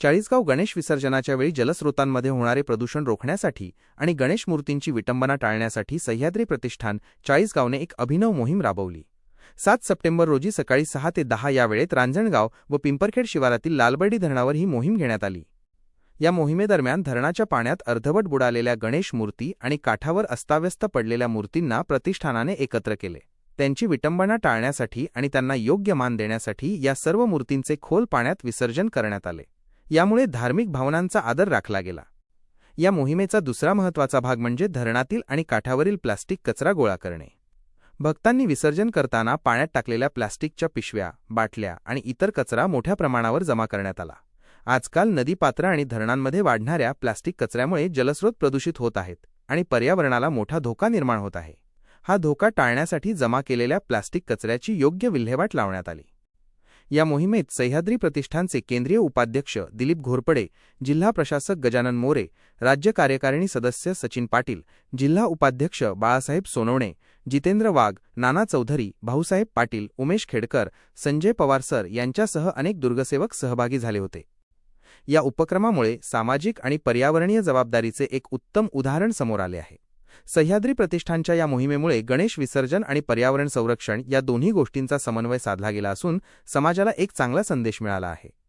चाळीसगाव गणेश विसर्जनाच्या वेळी जलस्रोतांमध्ये होणारे प्रदूषण रोखण्यासाठी आणि गणेश मूर्तींची विटंबना टाळण्यासाठी सह्याद्री प्रतिष्ठान चाळीसगावने एक अभिनव मोहीम राबवली. सात सप्टेंबर रोजी सकाळी सहा ते दहा या वेळेत रांजणगाव व पिंपरखेड शिवारातील लालबर्डी धरणावर ही मोहीम घेण्यात आली. या मोहिमेदरम्यान धरणाच्या पाण्यात अर्धवट बुडालेल्या गणेश मूर्ती आणि काठावर अस्ताव्यस्त पडलेल्या मूर्तींना प्रतिष्ठानाने एकत्र केले. त्यांची विटंबना टाळण्यासाठी आणि त्यांना योग्य मान देण्यासाठी या सर्व मूर्तींचे खोल पाण्यात विसर्जन करण्यात आले. यामुळे धार्मिक भावनांचा आदर राखला गेला. या मोहिमेचा दुसरा महत्त्वाचा भाग म्हणजे धरणातील आणि काठावरील प्लास्टिक कचरा गोळा करणे. भक्तांनी विसर्जन करताना पाण्यात टाकलेल्या प्लास्टिकच्या पिशव्या बाटल्या आणि इतर कचरा मोठ्या प्रमाणावर जमा करण्यात आला. आजकाल नदीपात्र आणि धरणांमध्ये वाढणाऱ्या प्लास्टिक कचऱ्यामुळे जलस्रोत प्रदूषित होत आहेत आणि पर्यावरणाला मोठा धोका निर्माण होत आहे. हा धोका टाळण्यासाठी जमा केलेल्या प्लास्टिक कचऱ्याची योग्य विल्हेवाट लावण्यात आली. या मोहिमेत सह्याद्री प्रतिष्ठानचे केंद्रीय उपाध्यक्ष दिलीप घोरपडे जिल्हा प्रशासक गजानन मोरे राज्य कार्यकारिणी सदस्य सचिन पाटील जिल्हा उपाध्यक्ष बाळासाहेब सोनवणे जितेंद्र वाघ नाना चौधरी भाऊसाहेब पाटील उमेश खेडकर संजय पवार सर यांच्यासह अनेक दुर्गसेवक सहभागी झाले होते. या उपक्रमामुळे सामाजिक आणि पर्यावरणीय जबाबदारीचे एक उत्तम उदाहरण समोर आले आहे. सह्याद्री प्रतिष्ठानच्या या मोहिमेमुळे गणेश विसर्जन आणि पर्यावरण संरक्षण या दोन्ही गोष्टींचा समन्वय साधला गेला असून समाजाला एक चांगला संदेश मिळाला आहे.